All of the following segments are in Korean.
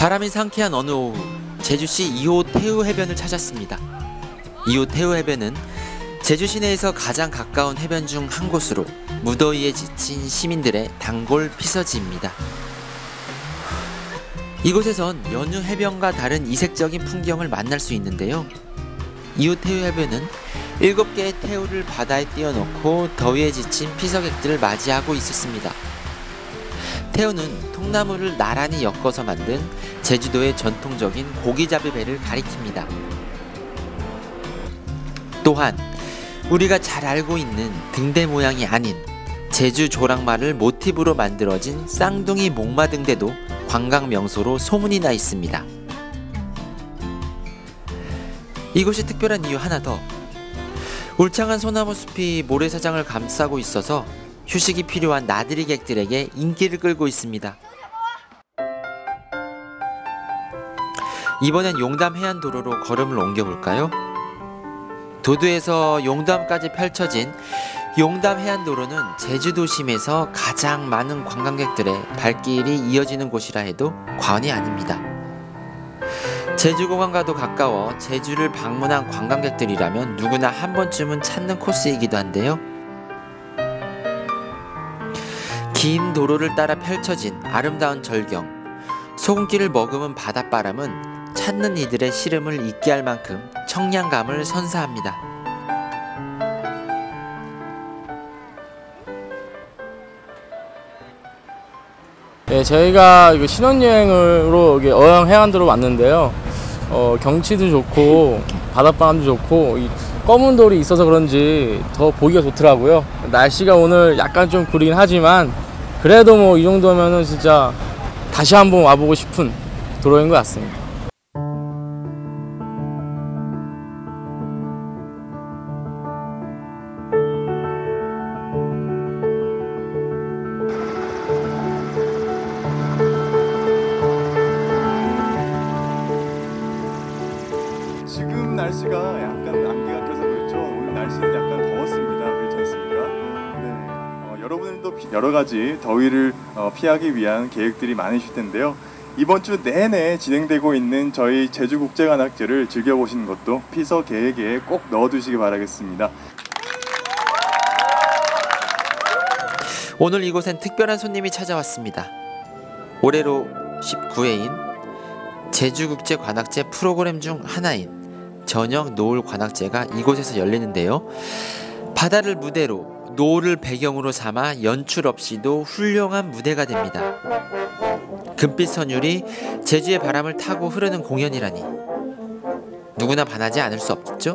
바람이 상쾌한 어느 오후 제주시 2호 태우 해변을 찾았습니다. 2호 태우 해변은 제주 시내에서 가장 가까운 해변 중 한 곳으로 무더위에 지친 시민들의 단골 피서지입니다. 이곳에선 연휴 해변과 다른 이색적인 풍경을 만날 수 있는데요. 2호 태우 해변은 7개의 태우를 바다에 띄워놓고 더위에 지친 피서객들을 맞이하고 있었습니다. 태우는 통나무를 나란히 엮어서 만든 제주도의 전통적인 고기잡이 배를 가리킵니다. 또한 우리가 잘 알고 있는 등대 모양이 아닌 제주 조랑말을 모티브로 만들어진 쌍둥이 목마 등대도 관광 명소로 소문이 나 있습니다. 이곳이 특별한 이유 하나 더. 울창한 소나무 숲이 모래사장을 감싸고 있어서 휴식이 필요한 나들이 객들에게 인기를 끌고 있습니다. 이번엔 용담 해안도로로 걸음을 옮겨볼까요? 도도에서 용담까지 펼쳐진 용담 해안도로는 제주도심에서 가장 많은 관광객들의 발길이 이어지는 곳이라 해도 과언이 아닙니다. 제주공항과도 가까워 제주를 방문한 관광객들이라면 누구나 한 번쯤은 찾는 코스이기도 한데요. 긴 도로를 따라 펼쳐진 아름다운 절경, 소금기를 머금은 바닷바람은 찾는 이들의 시름을 잊게 할 만큼 청량감을 선사합니다. 네, 저희가 신혼여행으로 어영 해안도로 왔는데요. 어, 경치도 좋고 바닷바람도 좋고 이 검은 돌이 있어서 그런지 더 보기가 좋더라고요. 날씨가 오늘 약간 좀 구리긴 하지만 그래도 뭐 이 정도면은 진짜 다시 한번 와보고 싶은 도로인 것 같습니다. 날씨가 약간 안개가 껴서 그렇죠. 오늘 날씨는 약간 더웠습니다. 그렇지 않습니까? 네. 어, 여러분들도 피- 여러 가지 더위를 어, 피하기 위한 계획들이 많으실 텐데요. 이번 주 내내 진행되고 있는 저희 제주국제관악제를 즐겨보시는 것도 피서 계획에 꼭 넣어두시기 바라겠습니다. 오늘 이곳엔 특별한 손님이 찾아왔습니다. 올해로 19회인 제주국제관악제 프로그램 중 하나인 저녁 노을 관악제가 이곳에서 열리는데요. 바다를 무대로 노을을 배경으로 삼아 연출 없이도 훌륭한 무대가 됩니다. 금빛 선율이 제주의 바람을 타고 흐르는 공연이라니 누구나 반하지 않을 수 없겠죠?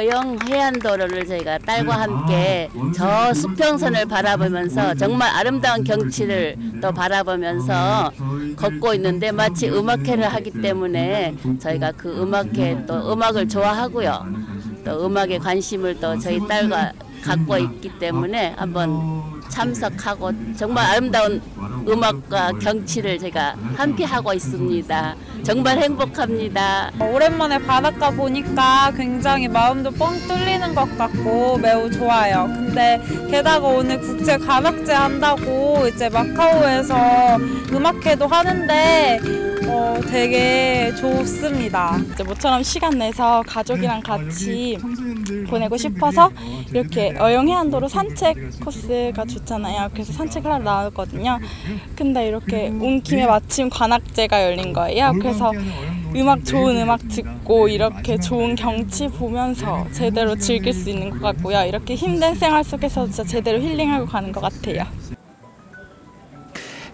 어영 해안도로를 저희가 딸과 함께 저 수평선을 바라보면서 정말 아름다운 경치를 또 바라보면서 걷고 있는데 마치 음악회를 하기 때문에 저희가 그 음악회 또 음악을 좋아하고요. 또 음악에 관심을 또 저희 딸과 갖고 있기 때문에 한번 참석하고 정말 아름다운 음악과 경치를 제가 함께 하고 있습니다. 정말 행복합니다. 오랜만에 바닷가 보니까 굉장히 마음도 뻥 뚫리는 것 같고 매우 좋아요. 근데 게다가 오늘 국제 관악제 한다고 이제 마카오에서 음악회도 하는데 어, 되게 좋습니다. 이제 모처럼 시간 내서 가족이랑 같이 보내고 싶어서 이렇게 어영해안도로 산책 코스가 좋잖아요. 그래서 산책을 하러 나왔거든요. 근데 이렇게 온 김에 마침 관악제가 열린 거예요. 그래서 음악 좋은 음악 듣고 이렇게 좋은 경치 보면서 제대로 즐길 수 있는 것 같고요. 이렇게 힘든 생활 속에서 진짜 제대로 힐링하고 가는 것 같아요.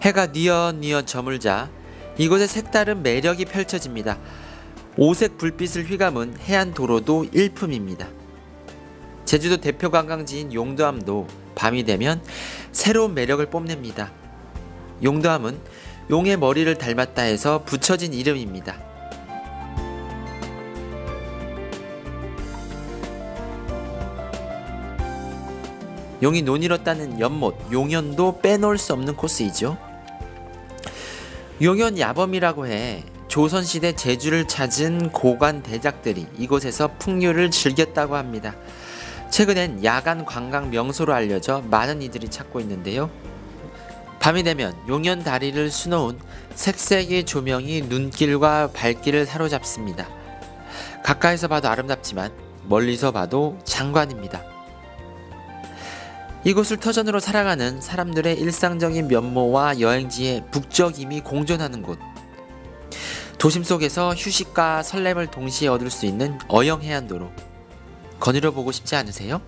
해가 뉘엿뉘엿 저물자 이곳에 색다른 매력이 펼쳐집니다. 오색 불빛을 휘감은 해안 도로도 일품입니다. 제주도 대표 관광지인 용도암도 밤이 되면 새로운 매력을 뽐냅니다. 용도암은 용의 머리를 닮았다 해서 붙여진 이름입니다. 용이 논이뤘다는 연못, 용연도 빼놓을 수 없는 코스이죠. 용현 야범이라고 해 조선시대 제주를 찾은 고관 대작들이 이곳에서 풍류를 즐겼다고 합니다. 최근엔 야간 관광 명소로 알려져 많은 이들이 찾고 있는데요. 밤이 되면 용현 다리를 수놓은 색색의 조명이 눈길과 발길을 사로잡습니다. 가까이서 봐도 아름답지만 멀리서 봐도 장관입니다. 이곳을 터전으로 살아가는 사람들의 일상적인 면모와 여행지의 북적임이 공존하는 곳. 도심 속에서 휴식과 설렘을 동시에 얻을 수 있는 어영 해안도로. 거닐어 보고 싶지 않으세요?